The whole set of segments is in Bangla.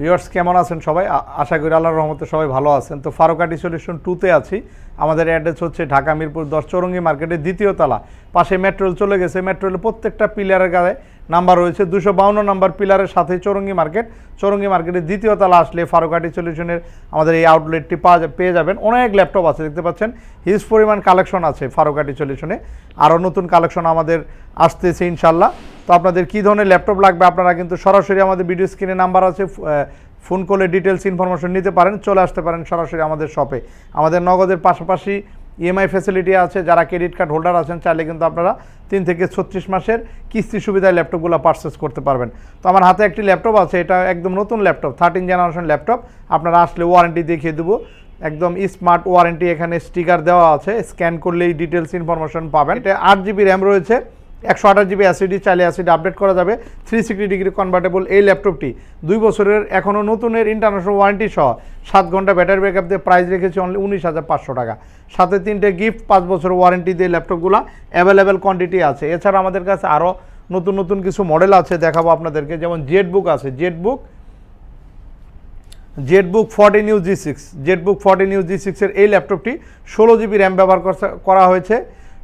ভিউয়ার্স কেমন আছেন সবাই? আশা করি আল্লাহর রহমতে সবাই ভালো আছেন। তো ফারুক ফারুকাটি সলিউশন টুতে আছি। আমাদের অ্যাড্রেস হচ্ছে ঢাকা মিরপুর দশ চৌরঙ্গি মার্কেটের দ্বিতীয় তলা। পাশে মেট্রোল চলে গেছে। মেট্রোলের প্রত্যেকটা পিলারের গায়ে নাম্বার রয়েছে দুশো বাউন্ন নাম্বার পিলারের সাথে চৌরঙ্গি মার্কেট। চৌরঙ্গি মার্কেটের দ্বিতীয় তলা আসলে ফারুকাটি সলিউশনের আমাদের এই আউটলেটটি পাওয়া পেয়ে যাবেন। অনেক ল্যাপটপ আছে, দেখতে পাচ্ছেন। হিউজ পরিমাণ কালেকশন আছে ফারুকাটি সলিউশনে আরও নতুন কালেকশন আমাদের আসতেছে ইনশাল্লাহ তো আপনাদের কী ধরনের ল্যাপটপ লাগবে আপনারা কিন্তু সরাসরি আমাদের ভিডিও স্ক্রিনে নাম্বার আছে ফোন করলে ডিটেলস ইনফরমেশন নিতে পারেন, চলে আসতে পারেন সরাসরি আমাদের শপে আমাদের নগদের পাশাপাশি ইএমআই ফ্যাসিলিটি আছে, যারা ক্রেডিট কার্ড হোল্ডার আছেন, চাইলে কিন্তু আপনারা তিন থেকে ছত্রিশ মাসের কিস্তি সুবিধায় ল্যাপটপগুলো পারচেস করতে পারবেন। তো আমার হাতে একটি ল্যাপটপ আছে, এটা একদম নতুন ল্যাপটপ থার্টিন জেনারেশন ল্যাপটপ। আপনারা আসলে ওয়ারেন্টি দেখিয়ে দেবো। একদম স্মার্ট ওয়ারেন্টি এখানে স্টিকার দেওয়া আছে। স্ক্যান করলেই ডিটেলস ইনফরমেশন পাবেন। এটা আট জিবি র্যাম রয়েছে, একশো আঠাশ জিবি অ্যাসিডি চাইলে অ্যাসিড আপডেট করা যাবে। থ্রি সিক্সটি ডিগ্রি কনভার্টেবল এই ল্যাপটপটি দুই বছরের এখনও নতুনের ইন্টারন্যাশনাল ওয়ারেন্টি সহ সাত ঘণ্টা ব্যাটারি ব্যাকআপ দিয়ে প্রাইস রেখেছি অনলি উনিশ হাজার পাঁচশো টাকা। সাথে তিনটে গিফট পাঁচ বছর ওয়ারেন্টি দিয়ে ল্যাপটপগুলো অ্যাভেলেবেল কোয়ান্টিটি আছে। এছাড়া আমাদের কাছে আরও নতুন নতুন কিছু মডেল আছে, দেখাবো আপনাদেরকে। যেমন জেড বুক আছে। Z book ZBook fourteen U G six ZBook fourteen U G সিক্সের এই ল্যাপটপটি ষোলো জিবি র্যাম ব্যবহার করা হয়েছে।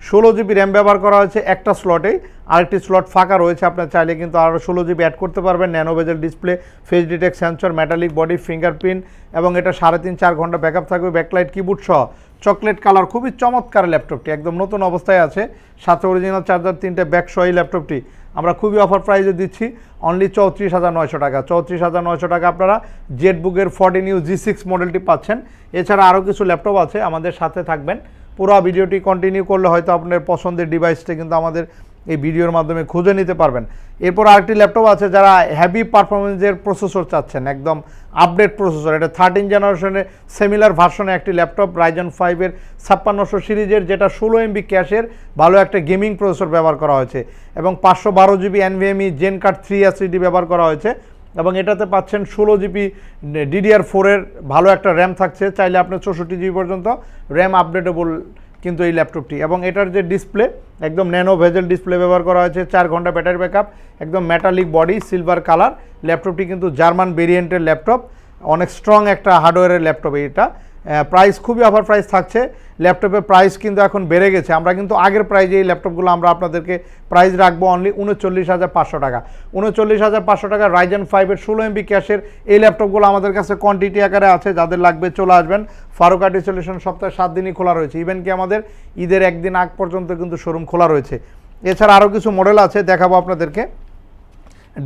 ষোলো জিবি র্যাম ব্যবহার করা হয়েছে একটা স্লটেই আরেকটি স্লট ফাঁকা রয়েছে, আপনার চাইলে কিন্তু আরও ষোলো জিবি অ্যাড করতে পারবেন। Nano bezel display face detect sensor metallic body fingerprint এবং এটা সাড়ে তিন চার ঘণ্টা ব্যাকআপ থাকবে। ব্যাকলাইট কিবোর্ড সহ। চকলেট কালার খুবই চমৎকার ল্যাপটপটি একদম নতুন অবস্থায় আছে। সাথে অরিজিনাল চার্জার তিনটে ব্যাক সহ এই ল্যাপটপটি আমরা খুবই অফার প্রাইসে দিচ্ছি অনলি চৌত্রিশ হাজার নয়শো টাকা। চৌত্রিশ হাজার নয়শো টাকা আপনারা জেটবুকের ফর্টিন ইউ জি সিক্স মডেলটি পাচ্ছেন। এছাড়া আরও কিছু ল্যাপটপ আছে, আমাদের সাথে থাকবেন। পুরো ভিডিওটি কন্টিনিউ করলে হয়তো আপনার পছন্দের ডিভাইসটা কিন্তু আমাদের এই ভিডিওর মাধ্যমে খুঁজে নিতে পারবেন। এরপর আরেকটি ল্যাপটপ আছে যারা হেভি পারফরমেন্সের প্রসেসর চাচ্ছেন, একদম আপডেট প্রসেসর এটা থার্টিন জেনারেশনের সেমিলার ভার্সনে একটি ল্যাপটপ রাইজন ফাইভের ছাপ্পান্নশো সিরিজের, যেটা ষোলো এমবি ক্যাশের, ভালো একটা গেমিং প্রসেসর ব্যবহার করা হয়েছে। এবং পাঁচশো বারো GB NVMe gen card three SSD ব্যবহার করা হয়েছে। এবং এটাতে পাচ্ছেন ষোলো জিবি ডিডিআর ফোরের ভালো একটা র্যাম থাকছে। চাইলে আপনার চৌষট্টি জিবি পর্যন্ত র্যাম আপডেটেবল কিন্তু এই ল্যাপটপটি। এবং এটার যে ডিসপ্লে, একদম ন্যানো ভেজেল ডিসপ্লে ব্যবহার করা হয়েছে, চার ঘণ্টা ব্যাটারি ব্যাকআপ, একদম ম্যাটালিক বডি সিলভার কালার ল্যাপটপটি কিন্তু জার্মান ভেরিয়েন্টের ল্যাপটপ, অনেক স্ট্রং একটা হার্ডওয়্যারের ল্যাপটপ এটা। প্রাইস খুবই অফার প্রাইস থাকছে। ল্যাপটপের প্রাইস কিন্তু এখন বেড়ে গেছে। আমরা কিন্তু আগের প্রাইজে এই ল্যাপটপগুলো আমরা আপনাদেরকে প্রাইস রাখব অনলি উনচল্লিশ হাজার পাঁচশো টাকা। উনচল্লিশ হাজার পাঁচশো টাকা রাইজেন ফাইভের ষোলো এমবি ক্যাশের এই ল্যাপটপগুলো আমাদের কাছে কোয়ান্টিটি আকারে আছে। যাদের লাগবে চলে আসবেন। ফারুকাটি সলিউশন সপ্তাহে সাত দিনই খোলা রয়েছে। ইভেন কি আমাদের ঈদের একদিন আগ পর্যন্ত কিন্তু শোরুম খোলা রয়েছে। এছাড়া আরও কিছু মডেল আছে, দেখাবো আপনাদেরকে।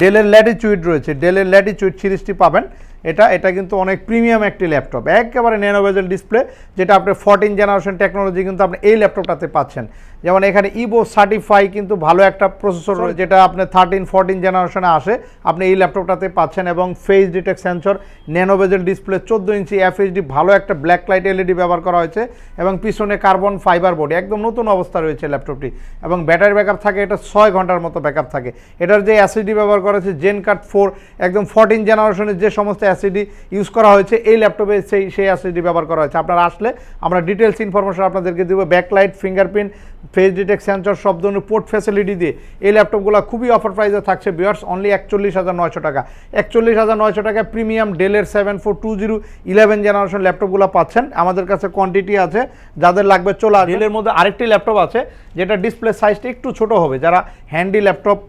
ডেলের ল্যাটিচুইড রয়েছে। ডেলের ল্যাটিচুইড সিরিজটি পাবেন। এটা এটা কিন্তু অনেক প্রিমিয়াম একটি ল্যাপটপ একেবারে ন্যানোভেজেল ডিসপ্লে যেটা আপনি ফোরটিন জেনারেশন টেকনোলজি কিন্তু আপনি এই ল্যাপটপটাতে পাচ্ছেন। যেমন এখানে ইবো সার্টিফাই কিন্তু ভালো একটা প্রসেসর যেটা আপনি থার্টিন ফোরটিন জেনারেশনে আসে। আপনি এই ল্যাপটপটাতে পাচ্ছেন এবং face detect sensor nano bezel display চোদ্দ ইঞ্চি এফএইচডি ভালো একটা ব্ল্যাক লাইট এলইডি ব্যবহার করা হয়েছে এবং পিছনে কার্বন ফাইবার বডি একদম নতুন অবস্থা রয়েছে ল্যাপটপটি এবং ব্যাটারি ব্যাকআপ থাকে এটা ছয় ঘণ্টার মতো ব্যাকআপ থাকে। এটার যে অ্যাসিডি ব্যবহার করা হয়েছে জেন কার্ড ফোর একদম ফোরটিন জেনারেশনের যে সমস্ত অ্যাসিডি ইউজ করা হয়েছে, এই ল্যাপটপে সেই সেই অ্যাসিডি ব্যবহার করা হয়েছে। আপনারা আসলে আমরা ডিটেলস ইনফরমেশন আপনাদেরকে দেবো backlight fingerprint face detect sensor সব ধরনের পোর্ট ফ্যাসিলিটি দিয়ে এই ল্যাপটপগুলো খুবই অফার প্রাইসে থাকছে বিয়ার্স অনলি একচল্লিশ হাজার নয়শো টাকা। একচল্লিশ হাজার নয়শো টাকা প্রিমিয়াম ডেলের seven four two zero eleven generation ল্যাপটপগুলো পাচ্ছেন। আমাদের কাছে কোয়ান্টিটি আছে, যাদের লাগবে চলে ডেলের মধ্যে আরেকটি ল্যাপটপ আছে, যেটা ডিসপ্লে সাইজটা একটু ছোট হবে। যারা হ্যান্ডি ল্যাপটপ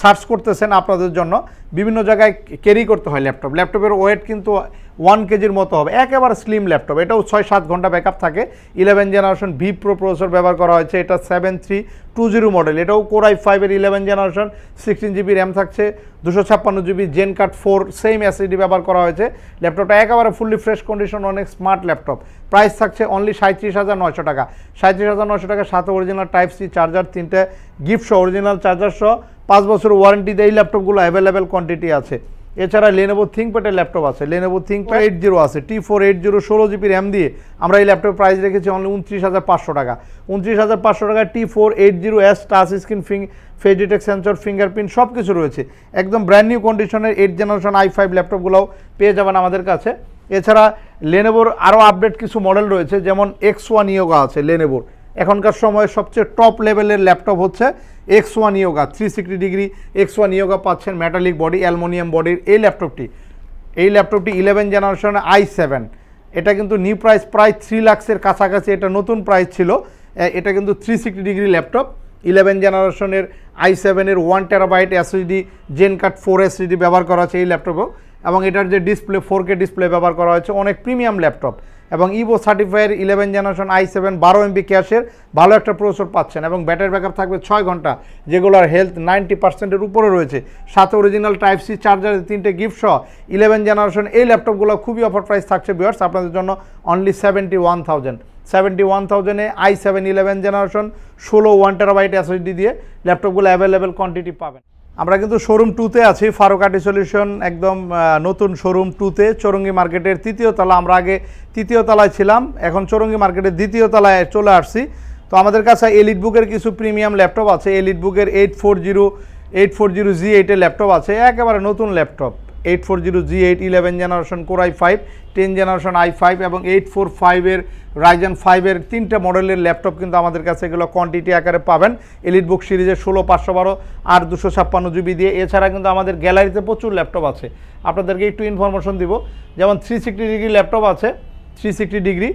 সার্চ করতেছেন আপনাদের জন্য। বিভিন্ন জায়গায় ক্যারি করতে হয় ল্যাপটপ। ল্যাপটপের ওয়েট কিন্তু ওয়ান কেজির মতো হবে। একেবারে স্লিম ল্যাপটপ এটাও ছয় সাত ঘণ্টা ব্যাকআপ থাকে। Eleven generation V pro processor ব্যবহার করা হয়েছে। এটা seven three two zero model এটাও কোরাই ফাইভের eleven generation sixteen GB RAM থাকছে, দুশো ছাপ্পান্ন GB gen card four same SSD ব্যবহার করা হয়েছে। ল্যাপটপটা একেবারে ফুললি ফ্রেশ কন্ডিশন অনেক স্মার্ট ল্যাপটপ প্রাইস থাকছে অনলি সাঁত্রিশ হাজার নয়শো টাকা। সাঁত্রিশ হাজার নয়শো টাকা সাথে অরিজিনাল টাইপ সি চার্জার তিনটে গিফট সহ অরিজিনাল চার্জার সহ। পাঁচ বছর ওয়ারেন্টিতে এই ল্যাপটপগুলো অ্যাভেলেবেল কোয়ান্টিটি আছে। এছাড়া লেনোভো থিঙ্কপ্যাডের ল্যাপটপ আছে। লেনোভো থিঙ্কপ্যাড এইট জিরো আছে। টি ফোর এইট জিরো ষোলো জিবি র্যাম দিয়ে আমরা এই ল্যাপটপ প্রাইস রেখেছি অনলি উনত্রিশ হাজার পাঁচশো টাকা। উনত্রিশ হাজার পাঁচশো টাকা T four eight zero S touch screen ফিং face detect sensor fingerprint সব কিছু রয়েছে। একদম ব্র্যান্ড নিউ কন্ডিশনের এইট জেনারেশন আই ফাইভ ল্যাপটপগুলোও পেয়ে যাবেন আমাদের কাছে। এছাড়া লেনেবোর আরও আপডেট কিছু মডেল রয়েছে, যেমন এক্স ওয়ান ইয়োগা আছে লেনেবোর এখনকার সময়ে সবচেয়ে টপ লেভেলের ল্যাপটপ হচ্ছে X one Yoga three sixty degree X one Yoga পাচ্ছেন মেটালিক বডি অ্যালমোনিয়াম বডির এই ল্যাপটপটি এই ল্যাপটপটি ইলেভেন জেনারেশন আই সেভেন এটা কিন্তু নিউ প্রাইস প্রায় থ্রি লাক্সের কাছাকাছি এটা নতুন প্রাইস ছিল। এটা কিন্তু three sixty degree laptop eleven জেনারেশনের আই সেভেনের one terabyte SSD gen card four SSD ব্যবহার করা হচ্ছে এই ল্যাপটপেও এবং এটার যে ডিসপ্লে ফোর কে ডিসপ্লে ব্যবহার করা হয়েছে, অনেক প্রিমিয়াম ল্যাপটপ এবং Evo certifier eleven generation I seven বারো এমবি ক্যাশের ভালো একটা প্রসেসর পাচ্ছেন এবং ব্যাটারি ব্যাকআপ থাকবে ছয় ঘণ্টা, যেগুলোর হেলথ নাইনটি পার্সেন্টের উপরে রয়েছে। সাথে অরিজিনাল টাইপ সি চার্জার তিনটে গিফট সহ ইলেভেন জেনারেশন এই ল্যাপটপগুলো খুবই অফার প্রাইস থাকছে বিয়ার্স আপনাদের জন্য only seventy one thousand seventy one থাউজেন্ডে I seven eleven generation ষোলো ওয়ান টেরাবাইট এসএসডি দিয়ে ল্যাপটপগুলো অ্যাভেলেবেল কোয়ান্টিটি পাবেন। আমরা কিন্তু শোরুম টুতে আছি। ফারুকাটি সলিউশন একদম নতুন শোরুম টুতে চৌরঙ্গি মার্কেটের তৃতীয় তলা, আমরা আগে তৃতীয় তলায় ছিলাম। এখন চৌরঙ্গি মার্কেটের দ্বিতীয় তলায় চলে আসছি। তো আমাদের কাছে এলিট বুকের কিছু প্রিমিয়াম ল্যাপটপ আছে। এলিট বুকের eight four zero eight four zero G এইটের ল্যাপটপ আছে। একেবারে নতুন laptop eight four zero G eight eleven generation core I five ten generation I five এবং এইট ফোর ফাইভের রাইজেন ফাইভের তিনটে মডেলের ল্যাপটপ কিন্তু আমাদের কাছে এগুলো কোয়ান্টিটি আকারে পাবেন। এলিট বুক সিরিজের ষোলো, পাঁচশো বারো আর দুশো ছাপ্পান্ন জিবি দিয়ে। এছাড়া কিন্তু আমাদের গ্যালারিতে প্রচুর ল্যাপটপ আছে। আপনাদেরকে একটু ইনফরমেশন দিব, যেমন থ্রি সিক্সটি ডিগ্রি ল্যাপটপ আছে three sixty degree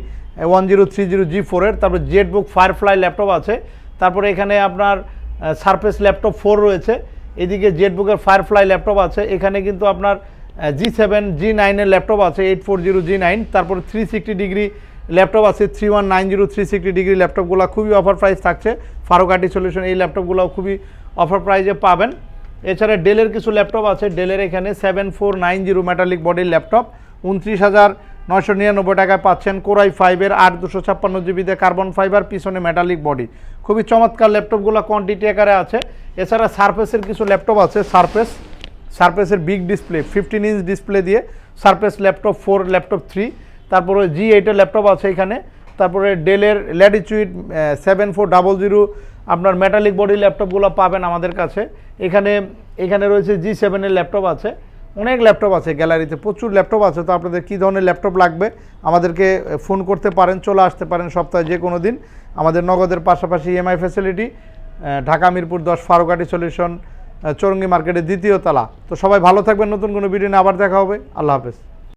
one zero three zero G ফোরের তারপর জেট বুক ফায়ারফ্লাই ল্যাপটপ আছে, তারপরে এখানে আপনার সারফেস ল্যাপটপ ফোর রয়েছে। এদিকে জেটবুকের ফায়ারফ্লাই ল্যাপটপ আছে। এখানে কিন্তু আপনার জি সেভেন জি নাইনের ল্যাপটপ আছে eight four zero G nine তারপর থ্রি সিক্সটি ডিগ্রি ল্যাপটপ আছে three one nine zero three sixty degree ল্যাপটপগুলো খুবই অফার প্রাইস থাকছে। ফারুকাটি সলিউশন এই ল্যাপটপগুলো খুবই অফার প্রাইসে পাবেন। এছাড়া ডেলের কিছু ল্যাপটপ আছে। ডেলের এখানে seven four nine zero metallic body laptop উনত্রিশ হাজার নয়শো নিরানব্বই টাকায় পাচ্ছেন কোরাই ফাইভের আট দুশো ছাপ্পান্ন জিবিতে কার্বন ফাইবার, পিছনে মেটালিক বডি খুবই চমৎকার ল্যাপটপগুলো কোয়ান্টিটি আকারে আছে। এছাড়া সারফেসের কিছু ল্যাপটপ আছে সারফেস সারফেসের big display fifteen inch display দিয়ে Surface laptop four laptop three তারপরে জি এইটের ল্যাপটপ আছে এখানে। তারপরে ডেলের Latitude seven four double zero আপনার মেটালিক বডি ল্যাপটপগুলো পাবেন আমাদের কাছে। এখানে এখানে রয়েছে জি সেভেনের ল্যাপটপ আছে। অনেক ল্যাপটপ আছে গ্যালারিতে, প্রচুর ল্যাপটপ আছে, তো আপনাদের কী ধরনের ল্যাপটপ লাগবে? আমাদেরকে ফোন করতে পারেন, চলে আসতে পারেন সপ্তাহে যে কোনো দিন। আমাদের নগদের পাশাপাশি ইএমআই ফ্যাসিলিটি ঢাকা মিরপুর দশ ফারুকাটি সলিউশন চৌরঙ্গি মার্কেটের দ্বিতীয় তলা। তো সবাই ভালো থাকবেন, নতুন কোনো ভিডিও নিয়ে আবার দেখা হবে। আল্লাহ হাফেজ।